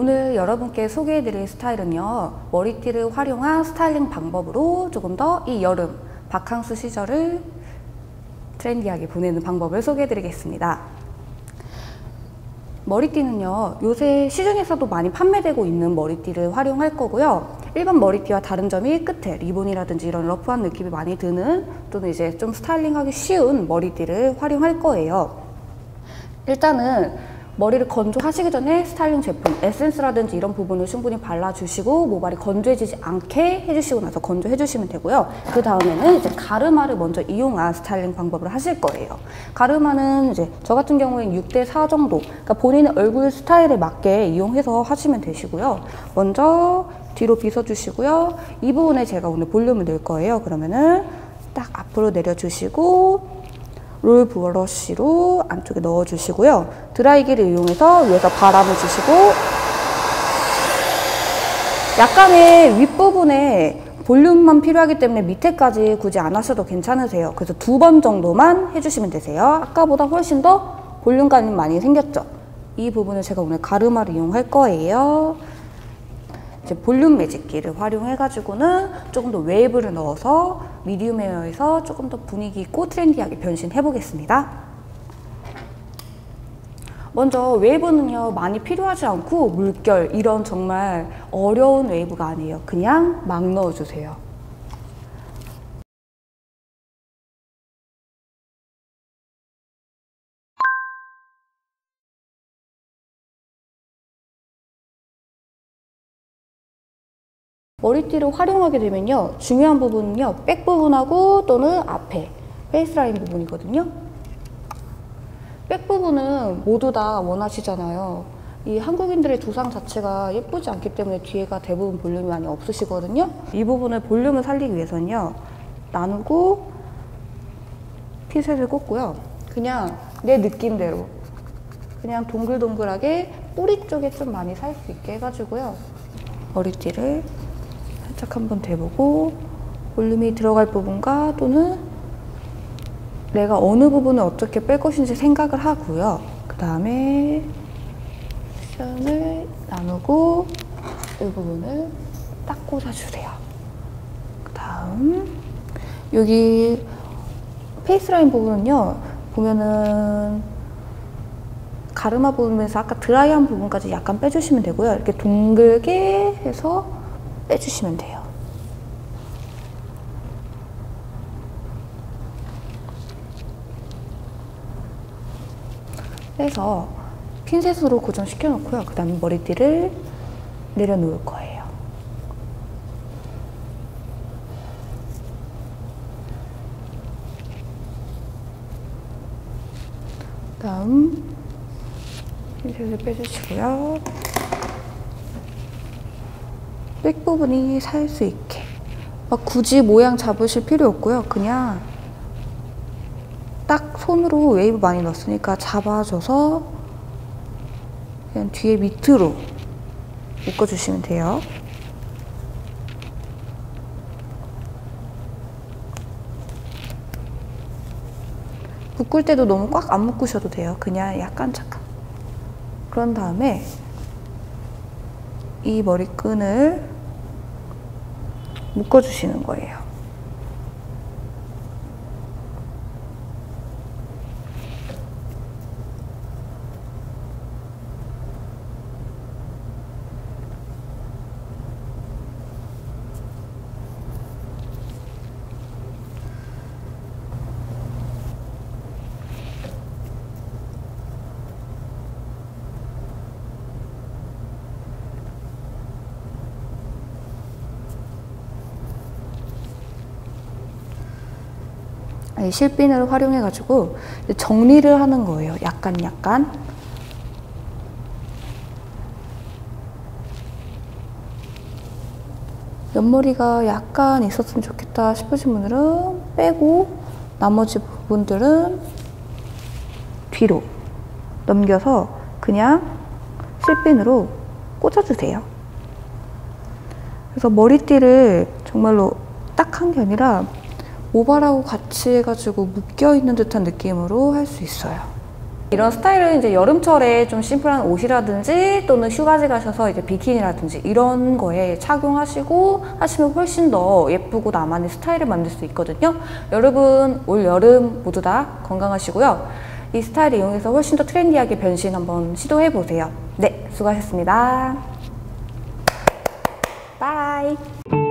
오늘 여러분께 소개해드릴 스타일은요 머리띠를 활용한 스타일링 방법으로 조금 더 이 여름 바캉스 시절을 트렌디하게 보내는 방법을 소개해드리겠습니다. 머리띠는요 요새 시중에서도 많이 판매되고 있는 머리띠를 활용할 거고요. 일반 머리띠와 다른 점이 끝에 리본이라든지 이런 러프한 느낌이 많이 드는 또는 이제 좀 스타일링하기 쉬운 머리띠를 활용할 거예요. 일단은 머리를 건조하시기 전에 스타일링 제품, 에센스라든지 이런 부분을 충분히 발라주시고 모발이 건조해지지 않게 해주시고 나서 건조해주시면 되고요. 그 다음에는 이제 가르마를 먼저 이용한 스타일링 방법을 하실 거예요. 가르마는 이제 저 같은 경우에는 6대4 정도, 그러니까 본인의 얼굴 스타일에 맞게 이용해서 하시면 되시고요. 먼저 뒤로 빗어주시고요. 이 부분에 제가 오늘 볼륨을 넣을 거예요. 그러면은 딱 앞으로 내려주시고 롤 브러쉬로 안쪽에 넣어주시고요. 드라이기를 이용해서 위에서 바람을 주시고 약간의 윗부분에 볼륨만 필요하기 때문에 밑에까지 굳이 안 하셔도 괜찮으세요. 그래서 두 번 정도만 해주시면 되세요. 아까보다 훨씬 더 볼륨감이 많이 생겼죠? 이 부분을 제가 오늘 가르마를 이용할 거예요. 이제 볼륨 매직기를 활용해가지고는 조금 더 웨이브를 넣어서 미디움 헤어에서 조금 더 분위기 있고 트렌디하게 변신해 보겠습니다. 먼저 웨이브는요 많이 필요하지 않고 물결 이런 정말 어려운 웨이브가 아니에요. 그냥 막 넣어주세요. 머리띠를 활용하게 되면요. 중요한 부분은요. 백 부분하고 또는 앞에 페이스라인 부분이거든요. 백 부분은 모두 다 원하시잖아요. 이 한국인들의 두상 자체가 예쁘지 않기 때문에 뒤에가 대부분 볼륨이 많이 없으시거든요. 이 부분을 볼륨을 살리기 위해서는요. 나누고 피셋을 꽂고요. 그냥 내 느낌대로 그냥 동글동글하게 뿌리 쪽에 좀 많이 살 수 있게 해가지고요. 머리띠를 살짝 한번 대보고 볼륨이 들어갈 부분과 또는 내가 어느 부분을 어떻게 뺄 것인지 생각을 하고요. 그 다음에 쿠션을 나누고 이 부분을 딱 꽂아주세요. 그 다음 여기 페이스라인 부분은요. 보면은 가르마 부분에서 아까 드라이한 부분까지 약간 빼주시면 되고요. 이렇게 동글게 해서 빼주시면 돼요. 빼서 핀셋으로 고정시켜 놓고요. 그 다음에 머리띠를 내려놓을 거예요. 다음 핀셋을 빼주시고요. 백 부분이 살 수 있게 막 굳이 모양 잡으실 필요 없고요. 그냥 딱 손으로 웨이브 많이 넣었으니까 잡아줘서 그냥 뒤에 밑으로 묶어주시면 돼요. 묶을 때도 너무 꽉 안 묶으셔도 돼요. 그냥 약간 잠깐. 그런 다음에 이 머리끈을 묶어주시는 거예요. 실핀을 활용해 가지고 정리를 하는 거예요. 약간 약간. 옆머리가 약간 있었으면 좋겠다 싶으신 분들은 빼고 나머지 부분들은 뒤로 넘겨서 그냥 실핀으로 꽂아주세요. 그래서 머리띠를 정말로 딱 한 게 아니라 모발하고 같이 해가지고 묶여있는 듯한 느낌으로 할 수 있어요. 이런 스타일은 이제 여름철에 좀 심플한 옷이라든지 또는 휴가지 가셔서 이제 비키니라든지 이런 거에 착용하시고 하시면 훨씬 더 예쁘고 나만의 스타일을 만들 수 있거든요. 여러분 올 여름 모두 다 건강하시고요. 이 스타일을 이용해서 훨씬 더 트렌디하게 변신 한번 시도해 보세요. 네, 수고하셨습니다. 바이.